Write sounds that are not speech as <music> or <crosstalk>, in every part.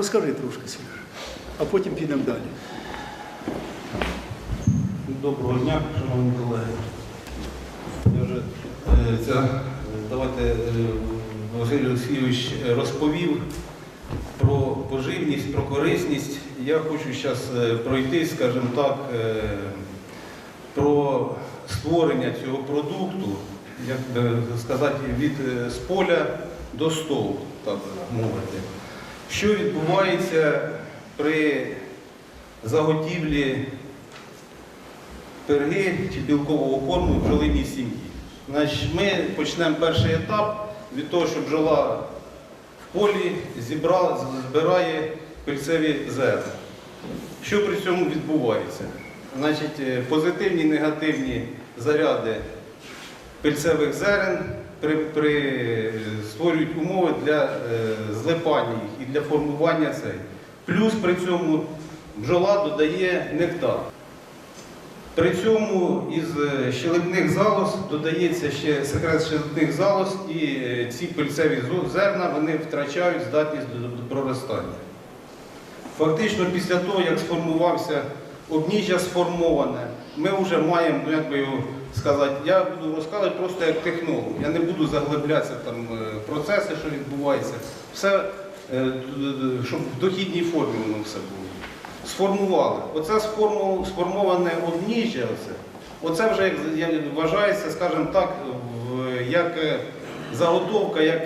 Розкажи трошки, Сереж, а потім підемо далі. Доброго дня, шановні колеги. Я вже, е, ця, е, давайте е, Василь Олексійович розповів про поживність, про корисність. Я хочу зараз пройти, скажімо так, про створення цього продукту, як сказати, від з поля до столу, так мовити. Що відбувається при заготівлі пирги чи білкового корму в бджолиній сім'ї. Значить, ми почнемо перший етап від того, що бджола в полі зібрала, збирає пильцеві зерна. Що при цьому відбувається? Значить, е, позитивні негативні заряди пильцевих зерен при, при, створюють умови для е, злипання їх і для формування цей. Плюс при цьому бджола додає нектар. При цьому із е, щелепних залоз додається ще секрет щелепних залоз, і е, ці пильцеві зерна вони втрачають здатність до проростання. Фактично, після того, як сформувався обніжжя сформоване, ми вже маємо, ну як би його сказати, я буду розказувати просто як технолог. Я не буду заглиблятися там е, процеси, що відбувається. Все, е, щоб в дохідній формі воно все було сформували. Оце сформоване обніжжя, оце, оце вже як, вважається, скажімо так, як е, заготовка, як,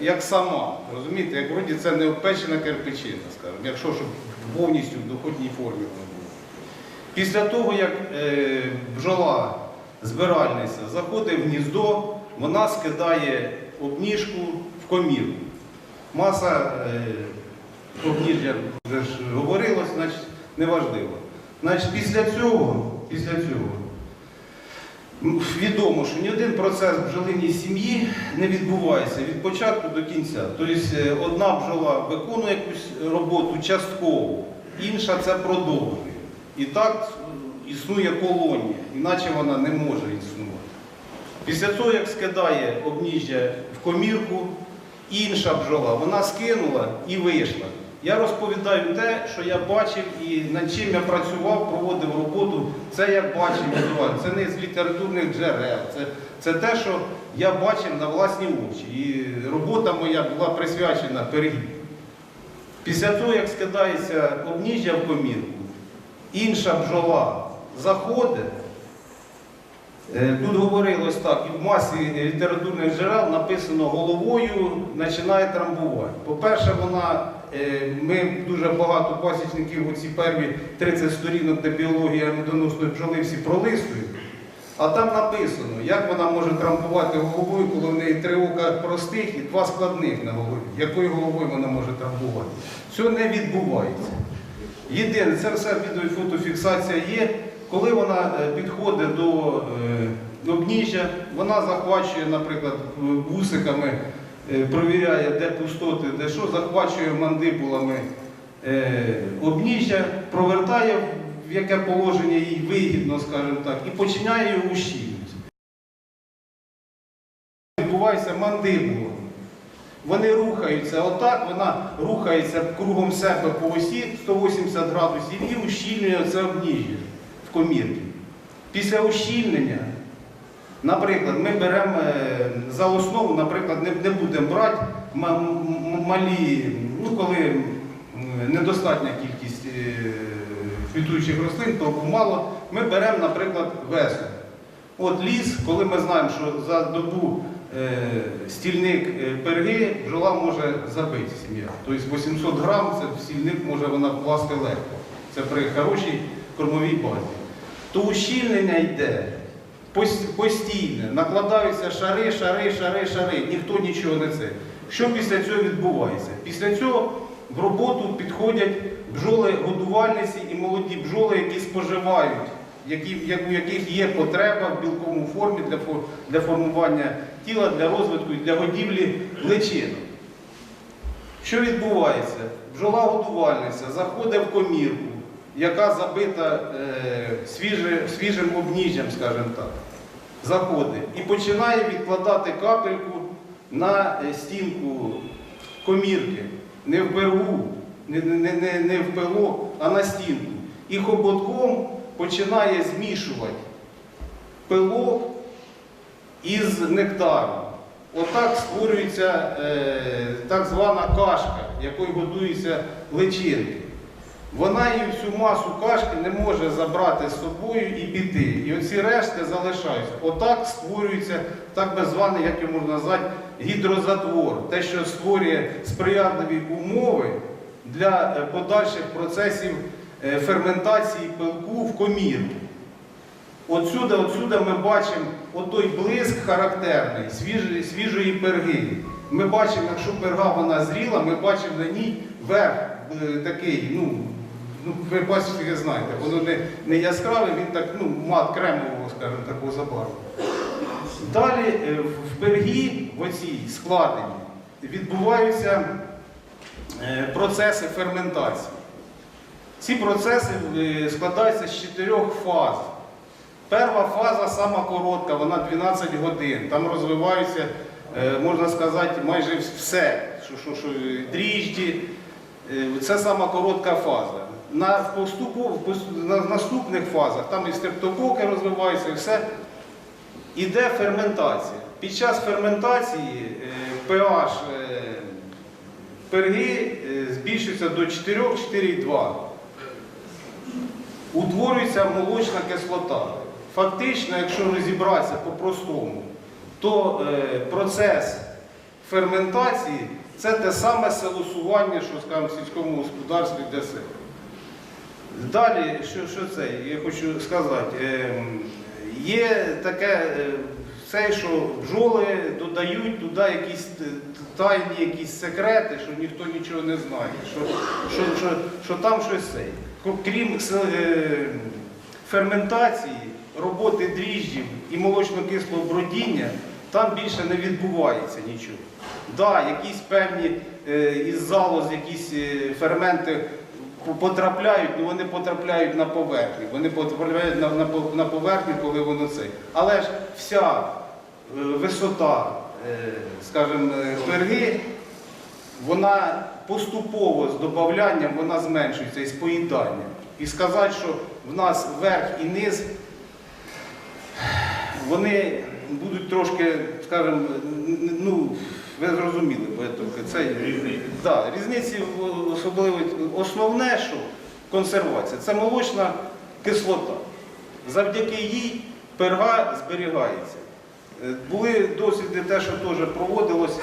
як сама. Розумієте, як вроді це не обпечена кирпичина, скажімо, якщо щоб повністю в доходній формі воно. Після того, як е, бджола збиральниця заходить в гніздо, вона скидає обніжку в комірку. Маса е, обніжжя вже ж говорилось, значить неважливо. Значить, після цього, після цього відомо, що ні один процес бджолиній сім'ї не відбувається від початку до кінця. Тобто е, одна бджола виконує якусь роботу частково, інша це продовжує. І так існує колонія, іначе вона не може існувати. Після того, як скидає обніжжя в комірку, інша бджола, вона скинула і вийшла. Я розповідаю те, що я бачив і над чим я працював, проводив роботу. Це я бачив. Це не з літературних джерел. Це, це те, що я бачив на власні очі. І робота моя була присвячена перегіб. Після того, як скидається обніжжя в комірку, інша бджола заходить. Е, Тут говорилось так, і в масі літературних джерел написано головою починає трамбувати. По-перше, вона, е, ми дуже багато пасічників, оці перві 30 сторінок, де біологія медоносної бджоли всі пролистують. А там написано, як вона може трамбувати головою, коли в неї три ока простих і два складних на голові. Якою головою вона може трамбувати? Цього не відбувається. Єдине, це все відео і фотофіксація є. Коли вона е, підходить до е, обніжжя, вона захвачує, наприклад, вусиками, е, провіряє, де пустоти, де що, захвачує мандибулами обніжжя, провертає в яке положення їй вигідно, скажімо так, і починає його ущільнити. Відбувається мандибула. Вони рухаються отак, вона рухається кругом себе по осі 180 градусів і ущільнює це обніжжя в комірці. Після ущільнення, наприклад, ми беремо е, за основу, наприклад, не, будемо брати малі, ну коли недостатня кількість е, квітуючих рослин, то мало, ми беремо, наприклад, весну. От ліс, коли ми знаємо, що за добу стільник е, перги бджола може забити сім'я. Тобто 800 грам це стільник може вона вкласти легко. Це при хорошій кормовій базі. То ущільнення йде постійне, накладаються шари, шари, шари, шари, ніхто нічого не це. Що після цього відбувається? Після цього в роботу підходять бджоли-годувальниці і молоді бджоли, які споживають які, як- у яких є потреба в білковому формі для, для формування тіла, для розвитку і для годівлі личинок. Що відбувається? Бджола-годувальниця заходить в комірку, яка забита е, свіже, свіжим обніжжям, скажімо так. Заходить і починає відкладати капельку на е, стінку комірки, не в бергу, не, не, не, не в пилок, а на стінку. І хоботком починає змішувати пилок із нектаром. Отак створюється е, так звана кашка, якою годуються личинки. Вона її всю масу кашки не може забрати з собою і піти. І оці рештки залишаються. Отак створюється так званий, як його можна назвати, гідрозатвор. Те, що створює сприятливі умови для е, подальших процесів ферментації пилку в коміру. Отсюди, отсюди ми бачимо отой блиск характерний свіжої, свіжої перги. Ми бачимо, якщо перга вона зріла, ми бачимо на ній верх е, такий, ну, ну ви бачите, знаєте, воно не, не яскраве, він так, ну, мат кремового, скажімо, такого забарву. Далі е, в- пергі, в оцій складенні, відбуваються е, процеси ферментації. Ці процеси е, складаються з чотирьох фаз. Перша фаза сама коротка, вона 12 годин. Там розвиваються, е, можна сказати, майже все, що, що, що е, дріжджі. Це сама коротка фаза. На, поступу, на наступних фазах там і стрептококи розвиваються, і все. Іде ферментація. Під час ферментації pH перги збільшується до 4-4,2 утворюється молочна кислота. Фактично, якщо розібратися по-простому, то е, процес ферментації це те саме селосування, що скажімо, в сільському господарстві для себе. Далі, що, що це? Я хочу сказати, е, є таке, е, все, що бджоли додають туди якісь тайні якісь секрети, що ніхто нічого не знає, що, що, що, що там щось це. Крім е, ферментації, роботи дріжджів і молочно-кислого бродіння, там більше не відбувається нічого. Да, якісь певні е, із залоз, якісь е, ферменти потрапляють, ну вони потрапляють на поверхню. Вони потрапляють на, на, на поверхню, коли воно це. Але ж вся висота, скажімо, перги, вона поступово з додаванням вона зменшується із поїданням. І сказати, що в нас верх і низ, вони будуть трошки, скажімо, ну, ви зрозуміли, бо я трохи це да, різниці особливо основне, що консервація, це молочна кислота. Завдяки їй перга зберігається. Е, Були досліди, те, що теж проводилось,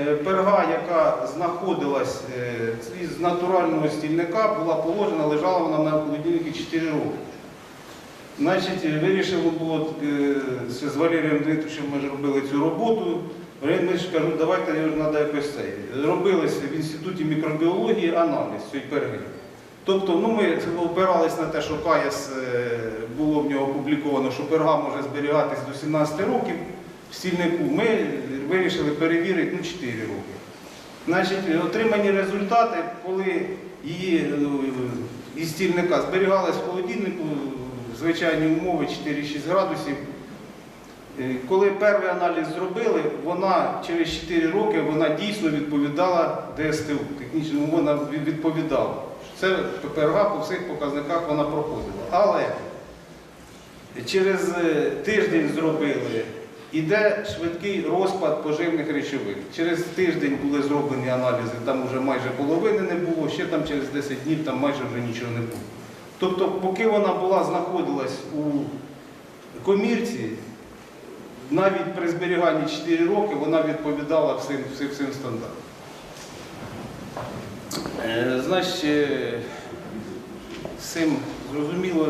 е, перга, яка знаходилась е, із натурального стільника, була положена, лежала вона на холодильнику 4 роки. Значить, вирішили було з Валерієм Дмитровичем ми ж робили цю роботу. Валерій Дмитрович каже, ну давайте треба якось цей. Робилося в інституті мікробіології аналіз цієї перги. Тобто ну, ми опирались на те, що КАЯС е, було в нього опубліковано, що перга може зберігатись до 17 років в стільнику. Ми вирішили перевірити ну, 4 роки. Значить, отримані результати, коли її е, із стільника зберігалась в холодильнику, звичайні умови 4-6 градусів. Е, Коли перший аналіз зробили, вона через 4 роки вона дійсно відповідала ДСТУ. Технічному вона відповідала. Це ППРГ по всіх показниках вона проходила. Але через е, тиждень зробили, іде швидкий розпад поживних речовин. Через тиждень були зроблені аналізи, там вже майже половини не було, ще там через 10 днів там майже вже нічого не було. Тобто, поки вона була, знаходилась у комірці, навіть при зберіганні 4 роки вона відповідала всім, всім, всім стандартам. Е, Значить, е, цим зрозуміло.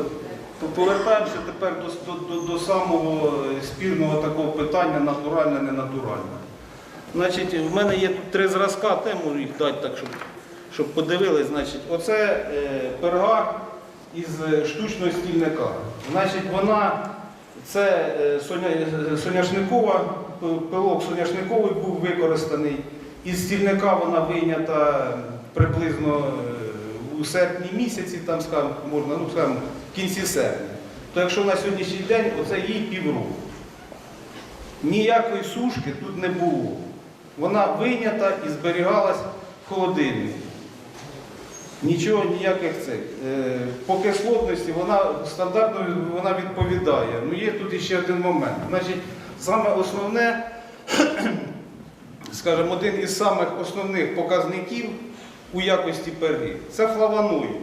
Повертаємося тепер до, до, до, самого е, спірного такого питання натуральне, ненатуральне. Значить, в мене є тут три зразка, те можу їх дати так, щоб, щоб подивились. Значить, оце е, перга із е, штучного стільника. Значить, вона це е, соня, е, соняшникова, пилок соняшниковий був використаний. Із стільника вона вийнята приблизно е, у серпні місяці, там, скажімо, можна, ну, скажімо, в кінці серпня. То якщо на сьогоднішній день, оце їй півроку. Ніякої сушки тут не було. Вона вийнята і зберігалась в холодильнику. Нічого, ніяких цих. Е, По кислотності вона стандартно вона відповідає. Ну є тут іще один момент. Значить, саме основне, <clears throat> скажімо, один із самих основних показників у якості перги це флавоноїд.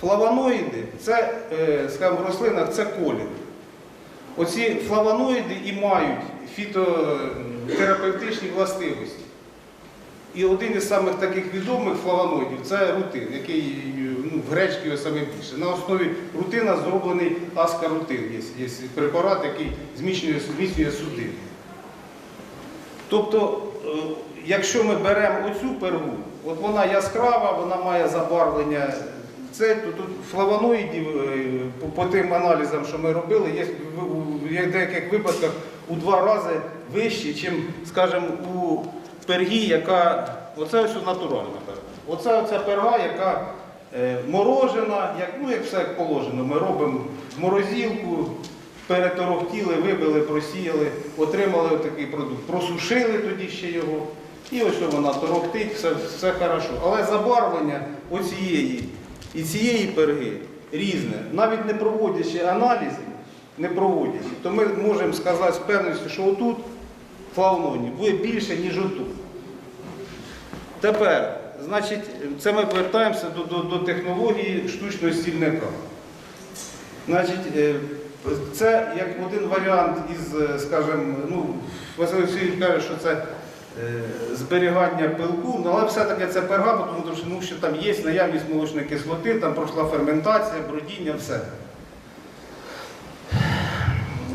Флавоноїди це, е, скажімо, в рослинах це колір. Оці флавоноїди і мають фітотерапевтичні властивості. І один із самих таких відомих флавоноїдів це рутин, який ну, в гречці саме більше. На основі рутина зроблений аскарутин. Є, є препарат, який зміцнює судини. Тобто, е, якщо ми беремо оцю пергу, от вона яскрава, вона має забарвлення. Це тут флавоноїдів е, по, тим аналізам, що ми робили, є в, деяких випадках у два рази вищі, ніж, скажімо, у пергі, яка. Оце ось натуральна перга. Оце оця перга, яка е, морожена, як, ну, як все як положено. Ми робимо в морозилку, переторохтіли, вибили, просіяли, отримали такий продукт. Просушили тоді ще його. І ось вона торохтить, все, все хорошо. Але забарвлення оцієї і цієї перги різне. Навіть не проводячи аналізи, не проводячи, то ми можемо сказати з певністю, що отут флавоноїдів буде більше, ніж отут. Тепер, значить, це ми повертаємося до, до, до технології штучного стільника. Значить, е, це як один варіант із, е, скажімо, ну, Василь Васильович каже, що це зберігання пилку, ну, але все-таки це перга, тому що, там є наявність молочної кислоти, там пройшла ферментація, бродіння, все.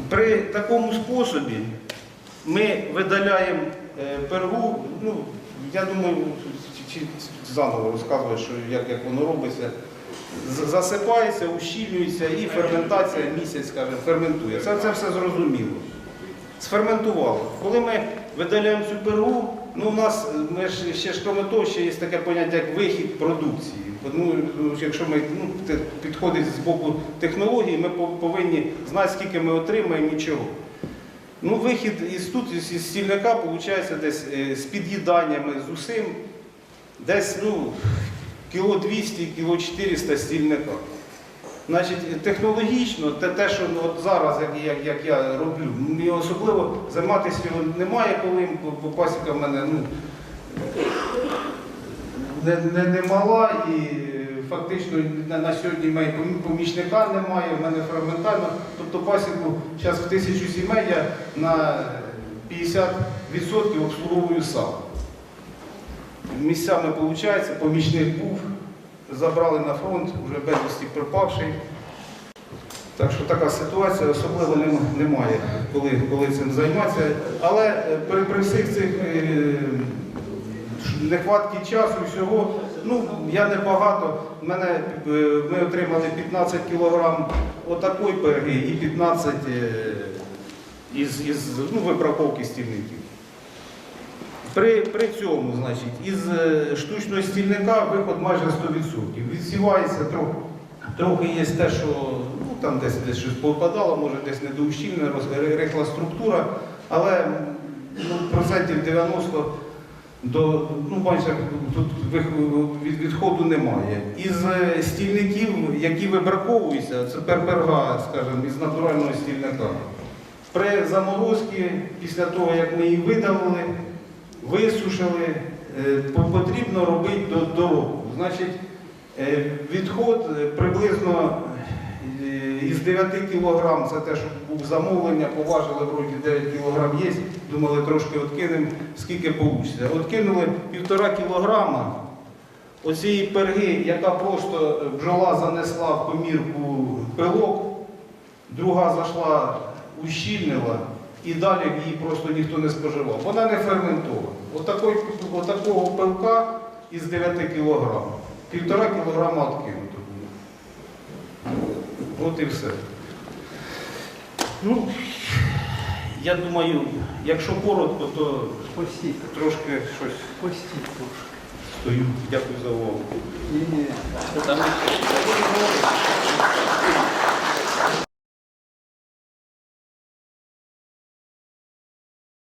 При такому способі ми видаляємо е, пергу, ну, я думаю, заново розказую, що як, як воно робиться. Засипається, ущільнюється і ферментація місяць, скажімо, ферментує. Це, це все зрозуміло. Сферментувало. Коли ми видаляємо цю пергу, ну у нас е, ми ж ще ж крім того, ще є таке поняття, як вихід продукції. Ну, якщо ми ну, підходить з боку технології, ми повинні знати, скільки ми отримаємо і чого. Ну, вихід із тут, із стільника, виходить десь е, з під'їданнями, з усім, десь ну, кіло 200, кіло 400 стільника. Значить, технологічно, те, те що ну, от зараз, як, як, як я роблю, мені особливо займатися його немає коли, бо, пасіка в мене ну, не, не, не мала і фактично на, на сьогодні мене помічника немає, в мене фрагментально. Тобто пасіку зараз в тисячу сімей я на 50% обслуговую сам. Місцями виходить, помічник був, забрали на фронт, вже безвісті пропавший. Так що така ситуація особливо немає, коли, коли цим займатися. Але е, при, при всіх цих е, нехватки часу і всього, ну я небагато. Мене, е, ми отримали 15 кілограм отакої перги і 15 е, із, із ну, вибраковки стільників. При, при цьому, значить, із е, штучного стільника виход майже 100%. Відсівається трохи. Трохи є те, що ну, там десь, десь щось попадало, може десь недоущільна, рихла структура, але ну, процентів 90 до, ну, майже тут від, відходу немає. Із е, стільників, які вибраковуються, це перперга, скажімо, із натурального стільника. При заморозці, після того, як ми її видалили, висушили, е, потрібно робити до- доробку. Значить, е, відход е, приблизно із 9 кг, це те, що був замовлення, поважили вроді 9 кг є, думали трошки відкинемо, скільки вийде. Откинули 1,5 кг оцієї перги, яка просто бджола занесла в комірку пилок, друга зайшла, ущільнила, і далі її просто ніхто не споживав. Вона не ферментована. Отакої, отакого пилка із 9 кг. Півтора кілограма откинуто було. От і все. Ну, я думаю, якщо коротко, то Постіть, трошки щось трошки. стою. Дякую за увагу. Ні, ні.